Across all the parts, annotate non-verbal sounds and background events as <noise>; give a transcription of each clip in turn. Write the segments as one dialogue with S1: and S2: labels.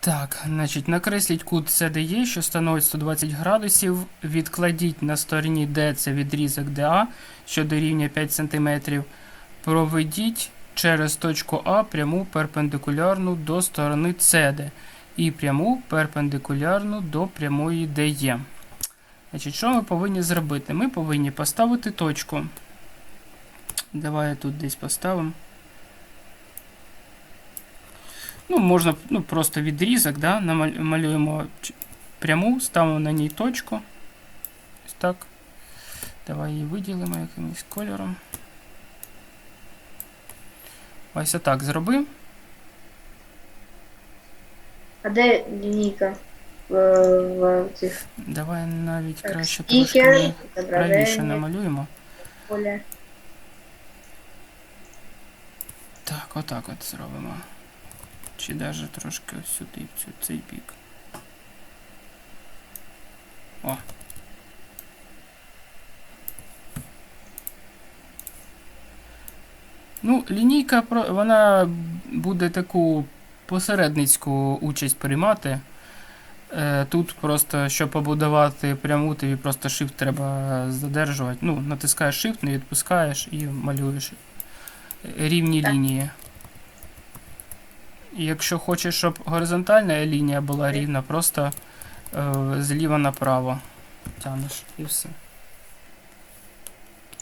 S1: Так, значить, накресліть кут CDE, що становить 120 градусів. Відкладіть на стороні D це відрізок DA, що дорівнює 5 см. Проведіть через точку А пряму перпендикулярну до сторони CD і пряму перпендикулярну до прямої DE. Значить, що ми повинні зробити? Ми повинні поставити точку. Давай тут десь поставимо. Ну, можна ну, просто відрізок, да? намаль- малюємо пряму, ставимо на ній точку. Ось так. Давай її виділимо якимось кольором. Ось отак зроби.
S2: А де лінійка в, в цих
S1: Давай навіть
S2: так,
S1: краще трошки правіше намалюємо.
S2: поле.
S1: Так, отак от зробимо. Чи навіть трошки ось сюди, в цю, цей бік. О. Ну, лінійка вона буде таку посередницьку участь приймати. Е, Тут просто, щоб побудувати пряму, тобі просто shift треба задержувати. Ну, натискаєш shift, не відпускаєш і малюєш рівні
S2: Так.
S1: лінії. І якщо хочеш, щоб горизонтальна лінія була рівна, просто е, зліва направо тянеш і все.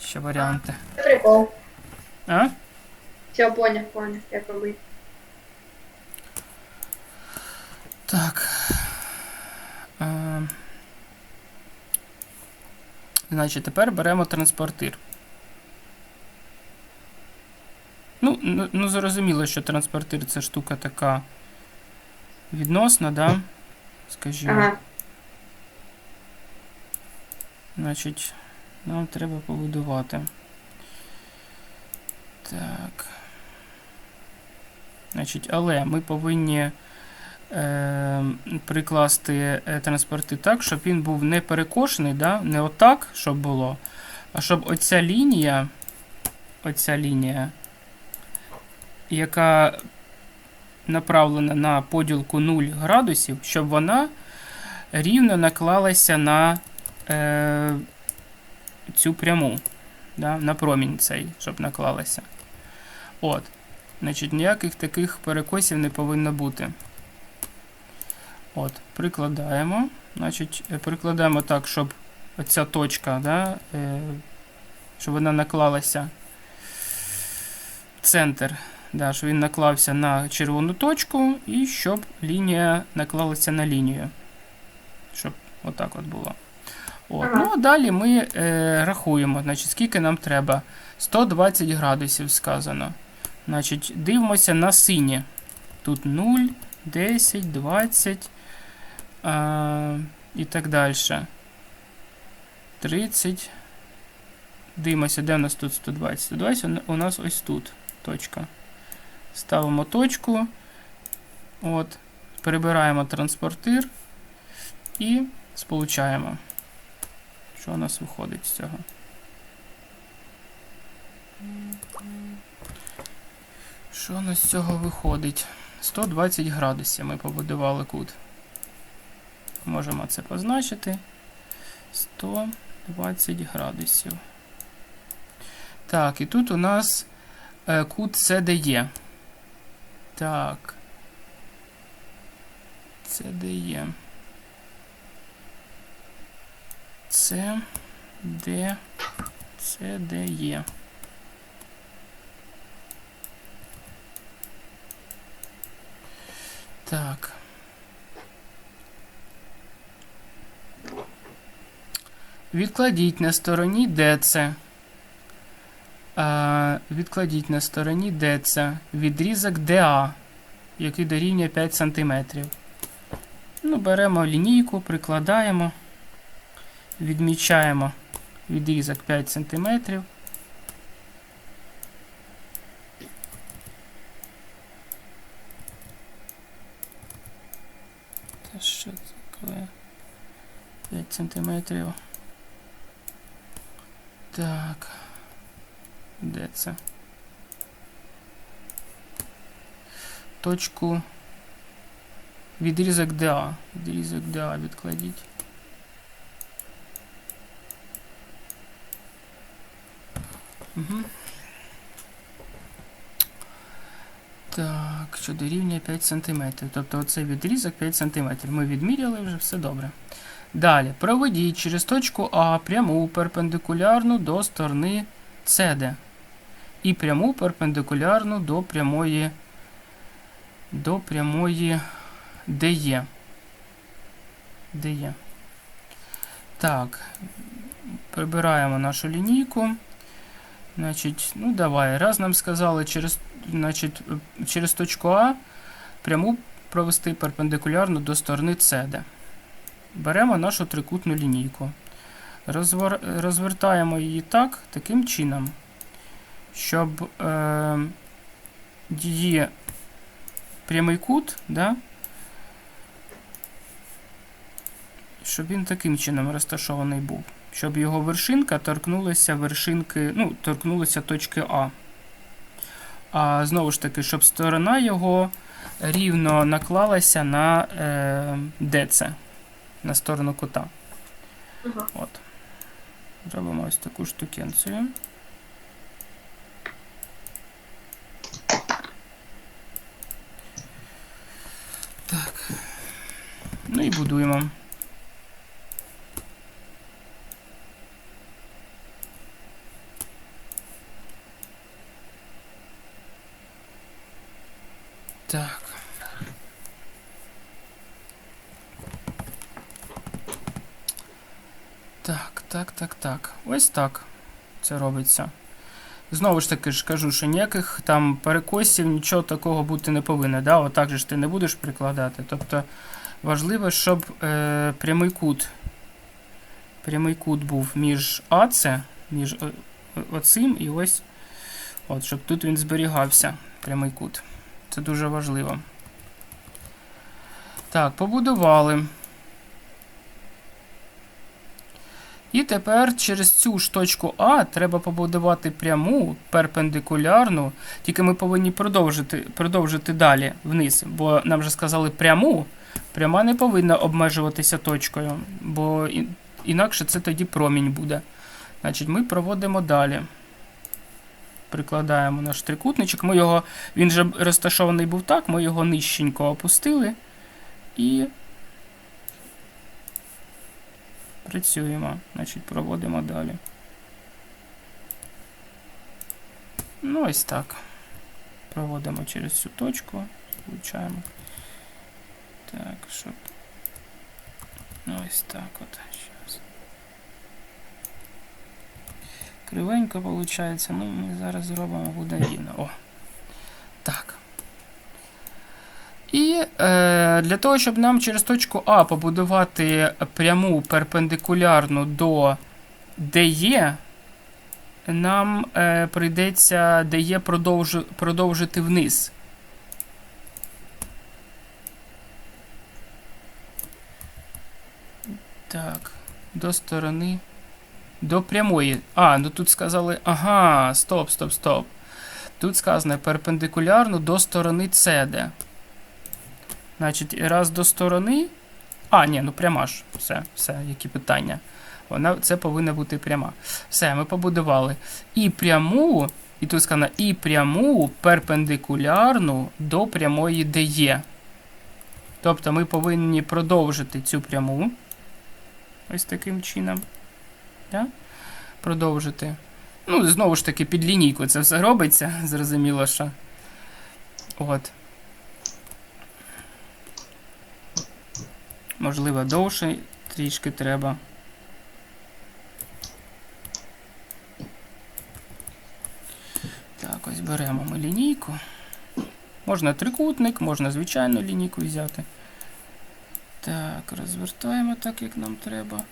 S1: Ще варіанти.
S2: Це Прикол.
S1: А?
S2: Все, поняв, поняв, як робити.
S1: Так. Е, значить, тепер беремо транспортир. Ну, ну, зрозуміло, що транспортир це штука така відносна, да? Скажімо.
S2: Ага.
S1: Значить, нам треба побудувати. Так. Значить, але ми повинні е, прикласти е, транспорти так, щоб він був не перекошений, да? не отак, щоб було, а щоб оця лінія, оця лінія, яка направлена на поділку 0 градусів, щоб вона рівно наклалася на е, цю пряму, да, на промінь цей, щоб наклалася. От. Значить, ніяких таких перекосів не повинно бути. От, прикладаємо. Значить, е, прикладаємо так, щоб оця точка, да, е, щоб вона наклалася в центр, да, щоб він наклався на червону точку і щоб лінія наклалася на лінію. Щоб отак от було. От. Ну, а далі ми е, рахуємо, значить, скільки нам треба. 120 градусів сказано. Значить, дивимося на синє. Тут 0, 10, 20 а, і так далі. 30. Дивимося, де у нас тут 120. 120 у нас ось тут точка. Ставимо точку. От, перебираємо транспортир і сполучаємо. Що у нас виходить з цього? Що у нас з цього виходить? 120 градусів ми побудували кут. Можемо це позначити. 120 градусів. Так, і тут у нас е, кут CDE. Так. CDE. Це де це де є. Так. Відкладіть на стороні де це. Відкладіть на стороні де це відрізок DA, який дорівнює 5 см. Ну, беремо лінійку, прикладаємо, відмічаємо відрізок 5 см. Та що це таке? 5 сантиметрів. Так. Де це? Точку Відрізок ДА. Відрізок ДА відкладіть. Угу. Так, що дорівнює 5 см. Тобто оцей відрізок 5 см. Ми відміряли вже, все добре. Далі. Проведіть через точку А пряму перпендикулярну до сторони CD. І пряму перпендикулярну до прямої до прямої DE. DE. Так. Прибираємо нашу лінійку. Значить, ну давай. Раз нам сказали через, значить, через точку А пряму провести перпендикулярно до сторони CD. Беремо нашу трикутну лінійку. Розвер... Розвертаємо її так, таким чином, щоб е... її прямий кут, да? щоб він таким чином розташований був. Щоб його вершинка торкнулася вершинки, ну, торкнулася точки А. А знову ж таки, щоб сторона його рівно наклалася на е, ДЦ, на сторону кута.
S2: Ага.
S1: От. Зробимо ось таку штукенцію. Так. Ну і будуємо. Так. Так, так, так, так. Ось так це робиться. Знову ж таки ж кажу, що ніяких там перекосів, нічого такого бути не повинно. Да? Отак же ж ти не будеш прикладати. Тобто важливо, щоб е, прямий кут прямий кут був між АЦ, між о- оцим і ось. От, щоб тут він зберігався, прямий кут. Це дуже важливо. Так, побудували. І тепер через цю ж точку А треба побудувати пряму перпендикулярну, тільки ми повинні продовжити, продовжити далі вниз, бо нам вже сказали пряму. Пряма не повинна обмежуватися точкою, бо інакше це тоді промінь буде. Значить, ми проводимо далі. Прикладаємо наш трикутничок. Ми його, він же розташований був так, ми його нижченько опустили і працюємо. Значить, проводимо далі. Ну, ось так. Проводимо через цю точку, включаємо. Так, щоб. Ну, ось так от. Щас. Кривенько виходить. Ну, ми зараз зробимо буде. О. Так. І е, для того, щоб нам через точку А побудувати пряму перпендикулярну до DE, нам е, прийдеться DE продовжи, продовжити вниз. Так, до сторони. До прямої. А, ну тут сказали. Ага, стоп, стоп, стоп. Тут сказано перпендикулярно до сторони CD. Значить, раз до сторони. А, ні, ну пряма ж. Все, все, які питання. Вона, це повинна бути пряма. Все, ми побудували. І пряму, і тут сказано, і пряму перпендикулярну до прямої DE. Тобто ми повинні продовжити цю пряму. Ось таким чином. Да? Продовжити. Ну, знову ж таки, під лінійку це все робиться. <laughs> Зрозуміло, що. От. Можливо, довше трішки треба. Так, ось беремо ми лінійку. Можна трикутник, можна звичайну лінійку взяти. Так, розвертаємо так, як нам треба.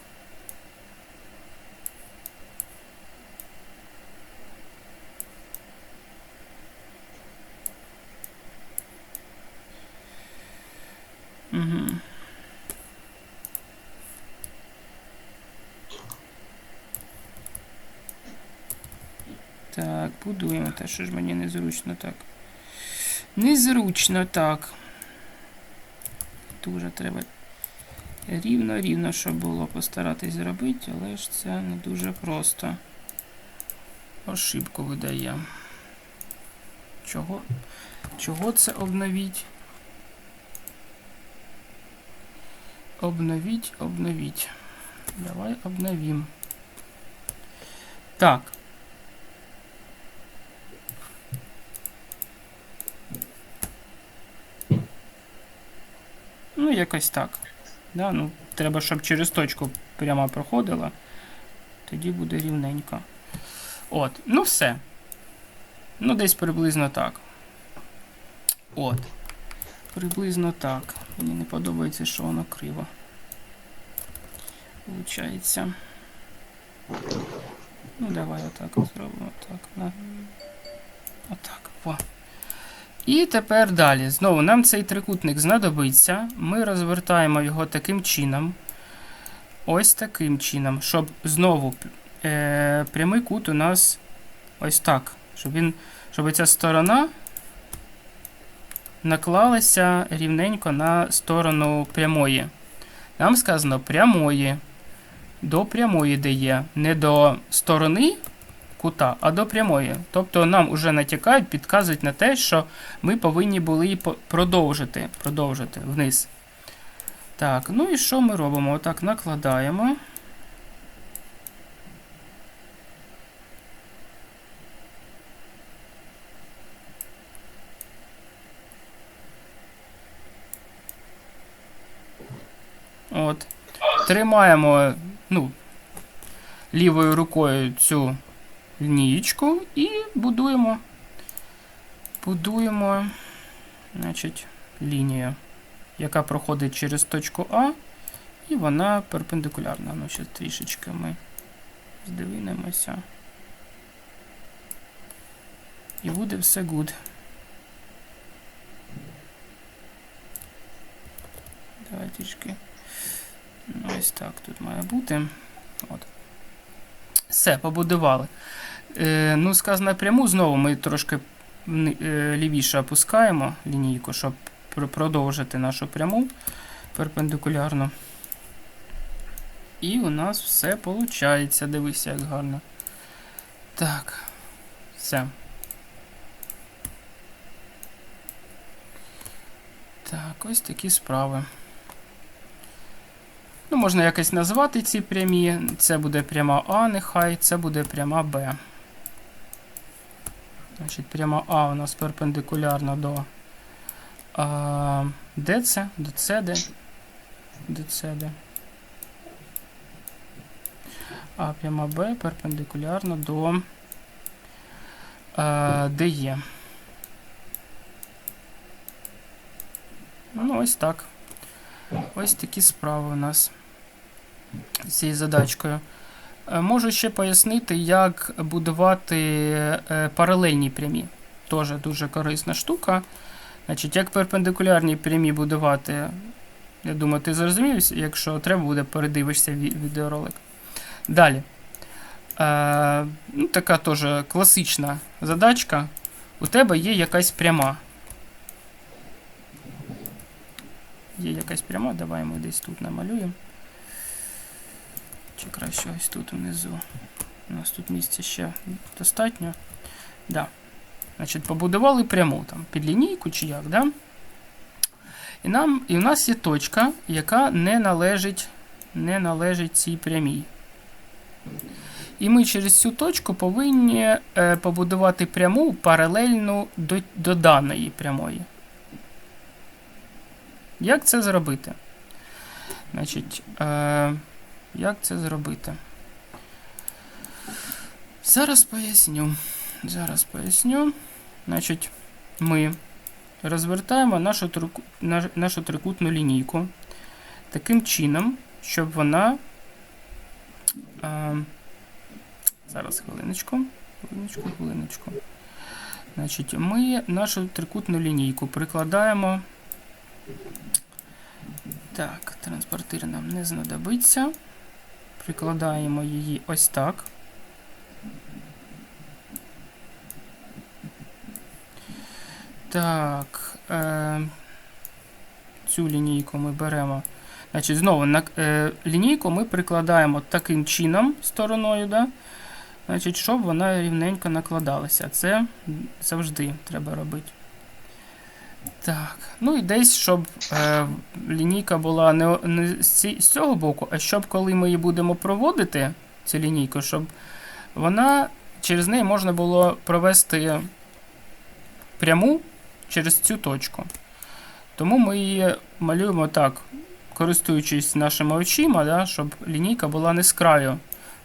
S1: Угу. Так, будуємо те, що ж мені незручно так. Незручно так. дуже треба рівно-рівно, щоб було постаратись зробити, але ж це не дуже просто. Ошибку видає. Чого? Чого це обновіть? Обновіть, обновіть. Давай обновим. Так. Ну, якось так. Да, ну, треба, щоб через точку прямо проходила. Тоді буде рівненько. От, ну все. Ну, десь приблизно так. От. Приблизно так. Мені не подобається, що воно криво. Получається. Ну, давай отак зробимо. Так, на. Отак. Во. І тепер далі. Знову нам цей трикутник знадобиться. Ми розвертаємо його таким чином. Ось таким чином, щоб знову е, прямий кут у нас ось так. Щоб він, щоб ця сторона наклалася рівненько на сторону прямої. Нам сказано прямої. До прямої де є. Не до сторони кута, а до прямої. Тобто нам вже натякають, підказують на те, що ми повинні були продовжити, продовжити вниз. Так, ну і що ми робимо? Отак накладаємо. От. Тримаємо ну, лівою рукою цю лінієчку і будуємо. Будуємо значить, лінію, яка проходить через точку А, і вона перпендикулярна. Ну, ще трішечки ми здивимося. І буде все good. Давай трішки. Ну, ось так тут має бути. От. Все, побудували. Е, ну, сказано пряму, знову ми трошки е, лівіше опускаємо лінійку, щоб продовжити нашу пряму перпендикулярно. І у нас все виходить. Дивися, як гарно. Так. Все. Так, ось такі справи. Ну, можна якось назвати ці прямі. Це буде пряма А, нехай, це буде пряма Б. Значить, пряма А у нас перпендикулярна до а, ДЦ, до ЦД. До ЦД. А пряма Б перпендикулярна до а, ДЕ. Ну, ось так. Ось такі справи у нас цією задачкою. Е, Можу ще пояснити, як будувати е, паралельні прямі. Теж дуже корисна штука. Значить, як перпендикулярні прямі будувати, я думаю, ти зрозумів, якщо треба буде, передивишся відеоролик. Далі. Е, ну, така теж класична задачка. У тебе є якась пряма. Є якась пряма, давай ми десь тут намалюємо. Чи краще ось тут внизу. У нас тут місця ще достатньо. Да. Значить, побудували пряму там під лінійку чи як, да? І, нам, і в нас є точка, яка не належить, не належить цій прямій. І ми через цю точку повинні е, побудувати пряму паралельну до, до даної прямої. Як це зробити? Значить, е, як це зробити? Зараз поясню. Зараз поясню. Значить, ми розвертаємо нашу, трику- наш- нашу трикутну лінійку таким чином, щоб вона. Е, зараз хвилиночку. Хвилиночку, хвилиночку. Значить, ми нашу трикутну лінійку прикладаємо. Так, транспортир нам не знадобиться. Прикладаємо її ось так. Так. Е, цю лінійку ми беремо. Значить, знову на е, лінійку ми прикладаємо таким чином стороною, да? Значить, щоб вона рівненько накладалася. Це завжди треба робити. Так, ну і десь, щоб е, лінійка була не, не з, цього боку, а щоб коли ми її будемо проводити, цю лінійку, щоб вона через неї можна було провести пряму через цю точку. Тому ми її малюємо так, користуючись нашими очима, да, щоб лінійка була не з краю.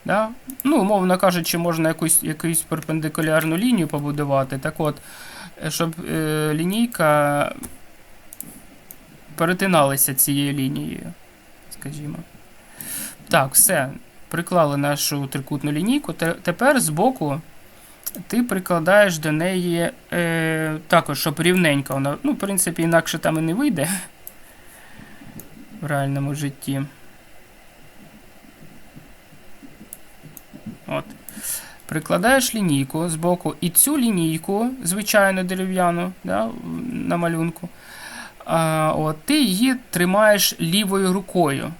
S1: Да? Ну, умовно кажучи, можна якусь, якусь перпендикулярну лінію побудувати. Так от, щоб е, лінійка перетиналася цією лінією, скажімо. Так, все. Приклали нашу трикутну лінійку. Тепер збоку ти прикладаєш до неї е, також, щоб рівненько вона. Ну, в принципі, інакше там і не вийде в реальному житті. От. Прикладаєш лінійку з боку, і цю лінійку, звичайно дерев'яну, да, на малюнку, а, от, ти її тримаєш лівою рукою.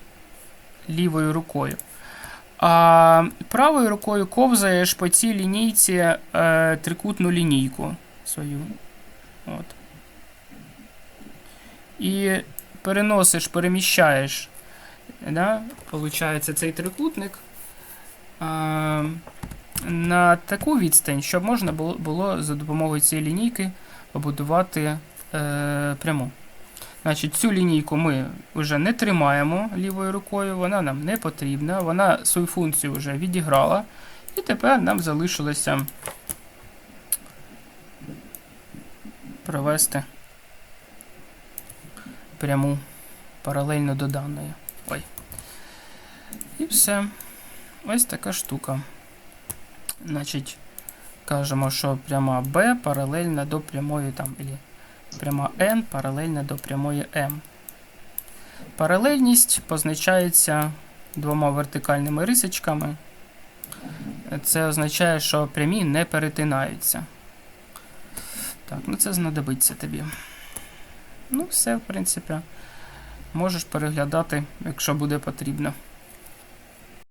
S1: Лівою рукою. А правою рукою ковзаєш по цій лінійці е, трикутну лінійку свою. От. І переносиш, переміщаєш. Да? Получається цей трикутник а, на таку відстань, щоб можна було, за допомогою цієї лінійки побудувати е, пряму. Значить, цю лінійку ми вже не тримаємо лівою рукою, вона нам не потрібна, вона свою функцію вже відіграла. І тепер нам залишилося провести пряму паралельно до даної. Ой. І все. Ось така штука. Значить, кажемо, що пряма B паралельна до прямої там. Ілі Пряма n паралельна до прямої m. Паралельність позначається двома вертикальними рисочками. Це означає, що прямі не перетинаються. Так, ну це знадобиться тобі. Ну, все, в принципі, можеш переглядати, якщо буде потрібно.